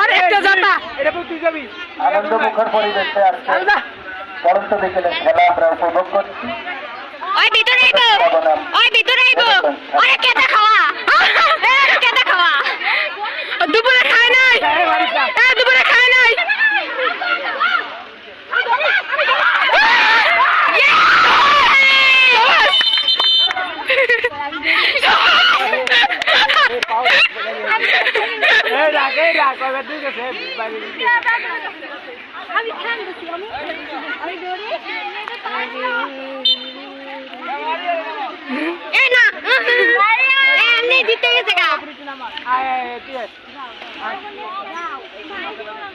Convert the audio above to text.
আর একটা জাতা এটা তুই যাবি আনন্দ মুখর পরিবেশে আসছে। পরন্ত বিকেলে খেলা আমরা উপভোগ করছি। দুপুরে খায় নাই আমি খান দিছি আমি আমি দৌড়ে 对，对，对，对，对，对，对，对，对，对，